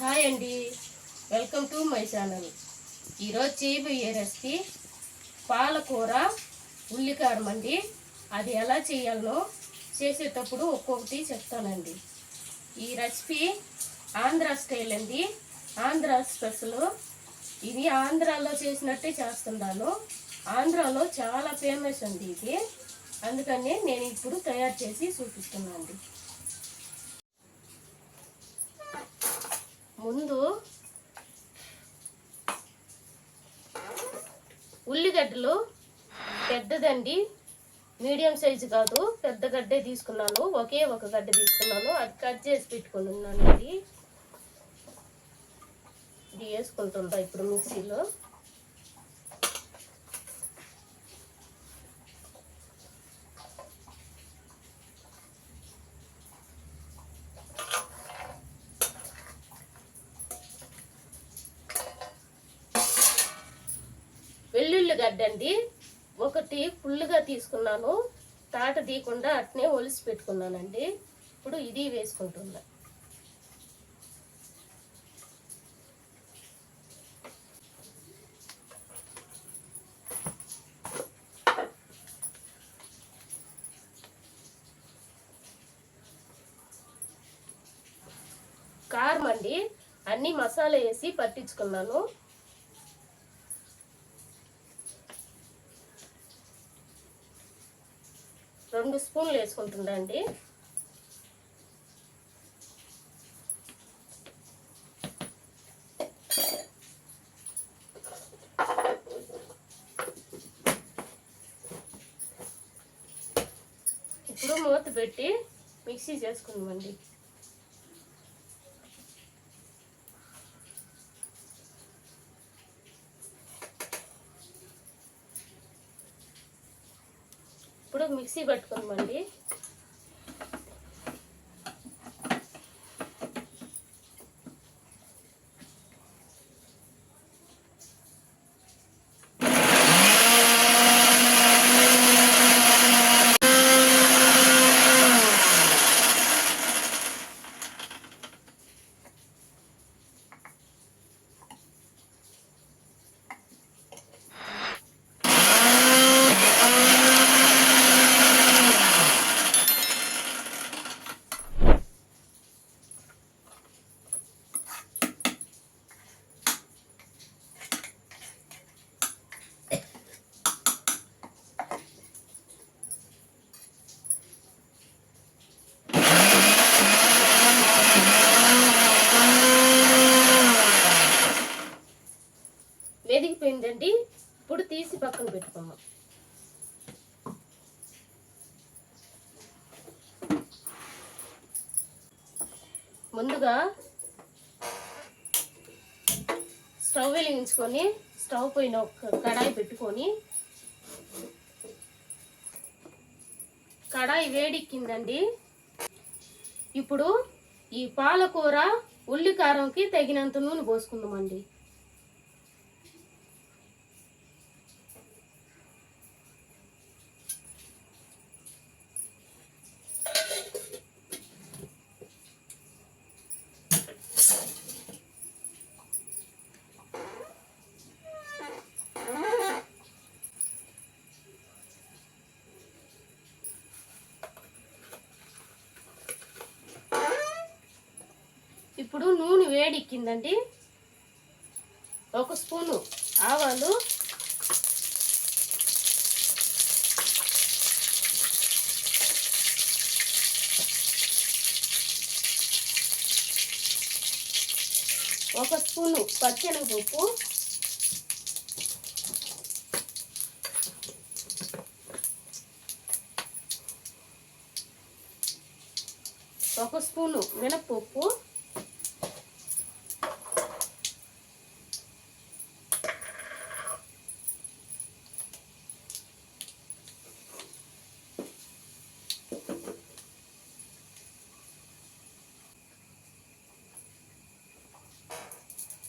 Hi అండి. Welcome to my channel. ఈరోజు చేయబోయే రెసిపీ పాలకూర ఉల్లికారం అండి. అది ఎలా చేయాలో చేసేటప్పుడు ఒక్కొక్కటి చెప్తానండి. ఈ రెసిపీ ఆంధ్ర స్టైల్ అండి. ఆంధ్ర స్పెషల్. ఇది ఆంధ్రాలో చేసినట్టే చేస్తున్నాను. ఆంధ్రాలో చాలా ఫేమస్ అండి ఇది. అందుకని నేను ఇప్పుడు తయారు చేసి చూపిస్తున్నాను ముందు ఉల్లిగడ్డలు పెద్దదండి. మీడియం సైజు కాదు పెద్ద గడ్డే తీసుకున్నాను. ఒకే ఒక గడ్డ తీసుకున్నాను. అది కట్ చేసి పెట్టుకుని ఉన్నాను ఇది ఇది ఇప్పుడు మిక్సీలో. గడ్డ అండి. ఒకటి ఫుల్గా తీసుకున్నాను. తాట తీయకుండా అట్నే ఒలిసి పెట్టుకున్నానండి. ఇప్పుడు ఇది వేసుకుంటున్నా. కారం అండి. అన్ని మసాలా వేసి పట్టించుకున్నాను. రెండు స్పూన్లు వేసుకుంటుండ అండి. ఇప్పుడు మూత పెట్టి మిక్సీ చేసుకుందామండి. ఇప్పుడు మిక్సీ పట్టుకుందామండి వెదిగిపోయిందండి ఇప్పుడు తీసి పక్కన పెట్టుకోము? ముందుగా స్టవ్ వెలిగించుకొని స్టవ్ పైన ఒక కడాయి పెట్టుకొని కడాయి వేడిక్కిందండి. ఇప్పుడు ఈ పాలకూర ఉల్లికారంకి తగినంత నూనె పోసుకుందామండి. ఇప్పుడు నూనె వేడెక్కిందండి. ఒక స్పూను ఆవాలు. ఒక స్పూను పచ్చెనగపప్పు ఒక స్పూను మినప్పప్పు.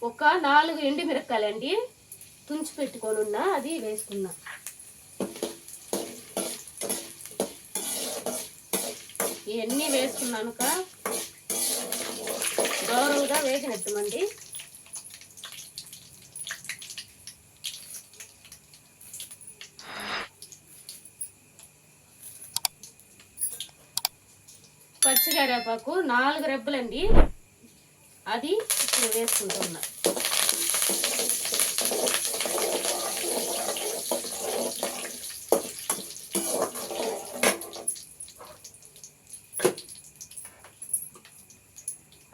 ఒక నాలుగు ఎండు మిరపకాయలండి. తుంచి పెట్టుకొని ఉన్నా అది వేసుకున్నా. ఇవన్నీ వేసుకున్నానుక గౌరవంగా వేసినట్టుమండి. పచ్చికరేపాకు నాలుగు రెబ్బలండి. అది ఇప్పుడు వేసుకుంటున్నా.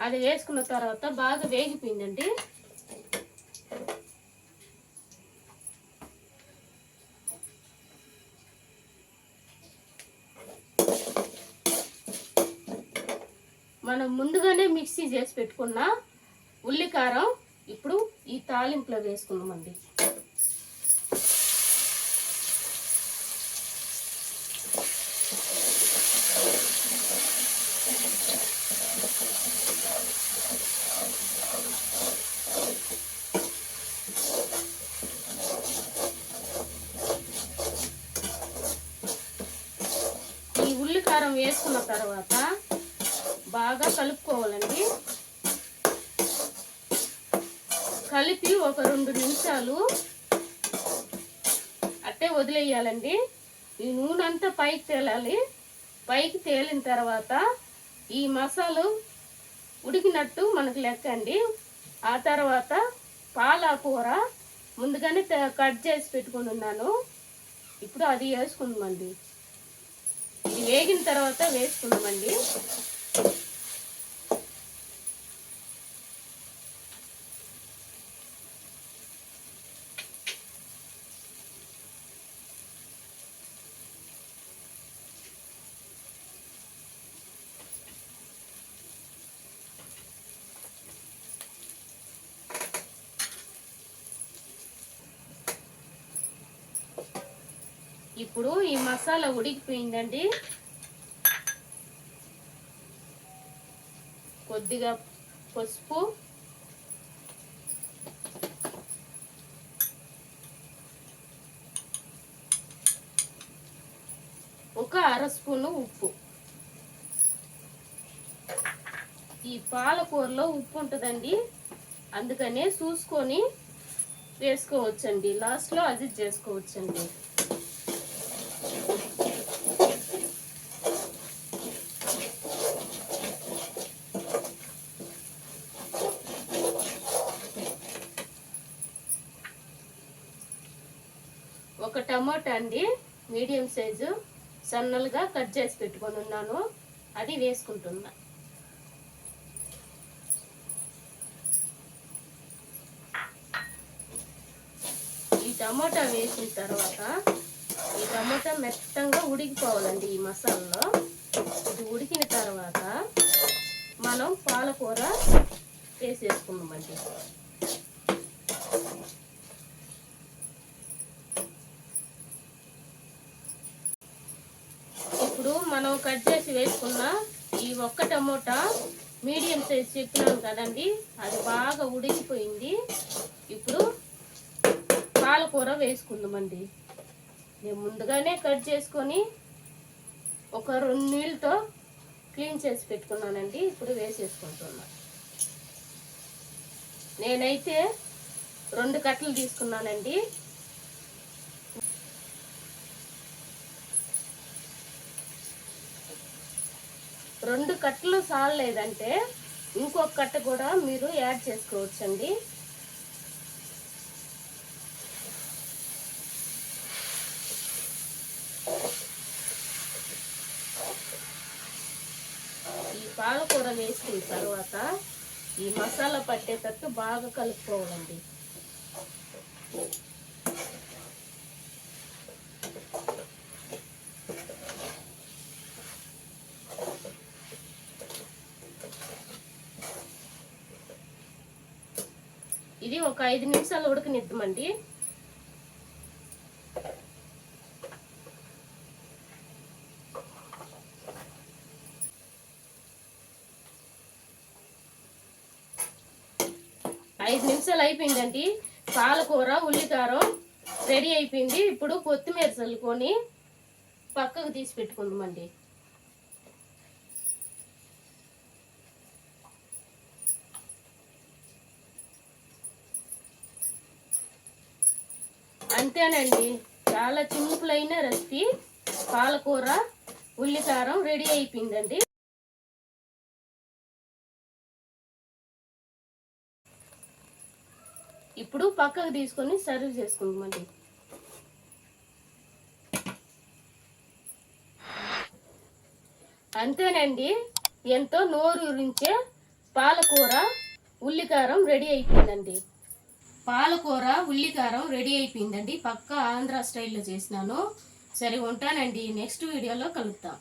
అది వేసుకున్న తర్వాత బాగా వేగిపోయిందండి. మనం ముందుగానే మిక్సీ చేసి పెట్టుకున్న ఉల్లికారం ఇప్పుడు ఈ తాలింపులో వేసుకున్నామండి ఈ ఉల్లికారం వేసుకున్న తర్వాత బాగా కలుపుకోవాలండి. కలిపి ఒక రెండు నిమిషాలు అట్టే వదిలేయాలండి. ఈ నూనె అంతా పైకి తేలాలి. పైకి తేలిన తర్వాత ఈ మసాలు ఉడికినట్టు మనకు లెక్క అండి ఆ తర్వాత పాలకూర ముందుగానే కట్ చేసి పెట్టుకుని ఉన్నాను. ఇప్పుడు అది వేసుకుందామండి. ఇది వేగిన తర్వాత వేసుకుందామండి. ఇప్పుడు ఈ మసాలా ఉడికిపోయిందండి. కొద్దిగా పసుపు. ఒక అర స్పూను ఉప్పు. ఈ పాలకూరలో ఉప్పు ఉంటుందండి. అందుకనే చూసుకొని వేసుకోవచ్చండి. లాస్ట్లో అది చేసుకోవచ్చండి. ఒక టమాటా అండి మీడియం సైజు సన్నలుగా కట్ చేసి పెట్టుకొని ఉన్నాను. అది వేసుకుంటున్నా. ఈ టమాటా వేసిన తర్వాత ఈ టమాటా మెత్తంగా ఉడికిపోవాలండి ఈ మసాలాలో. ఇది ఉడికిన తర్వాత మనం పాలకూర వేసేసుకుందామండి. ఇప్పుడు మనం కట్ చేసి వేసుకున్న ఈ ఒక్క టమోటా మీడియం సైజ్ చెప్పినాం కదండి అది బాగా ఉడికిపోయింది. ఇప్పుడు పాలకూర వేసుకుందామండి. నేను ముందుగానే కట్ చేసుకొని ఒక రెండు నీళ్ళతో క్లీన్ చేసి పెట్టుకున్నానండి ఇప్పుడు వేసేసుకుంటున్నా. నేనైతే రెండు కట్టలు తీసుకున్నానండి. రెండు కట్టలు సాలలేదంటే ఇంకొక కట్ట కూడా మీరు యాడ్ చేసుకోవచ్చండి. ఈ పాలకూర వేసుకున్న తర్వాత ఈ మసాలా పట్టేటట్టు బాగా కలుపుకోవాలండి. ఇది ఒక ఐదు నిమిషాలు ఉడకనిద్దామండి. ఐదు నిమిషాలు అయిపోయిందండి. పాలకూర ఉల్లికారం రెడీ అయిపోయింది. ఇప్పుడు కొత్తిమీర చల్లుకొని పక్కకు తీసి పెట్టుకుందామండి. అంతేనండి. చాలా సింపుల్ అయిన రెసిపీ పాలకూర ఉల్లికారం రెడీ అయిపోయిందండి. ఇప్పుడు పక్కకు తీసుకొని సర్వ్ చేసుకుందామండి. అంతేనండి. ఎంతో నోరూరించే పాలకూర ఉల్లికారం రెడీ అయిపోయిందండి. పాలకూర ఉల్లికారం రెడీ అయిపోయిందండి. పక్క ఆంధ్ర స్టైల్లో చేసినాను. సరే ఉంటానండి. నెక్స్ట్ వీడియోలో కలుద్దాం.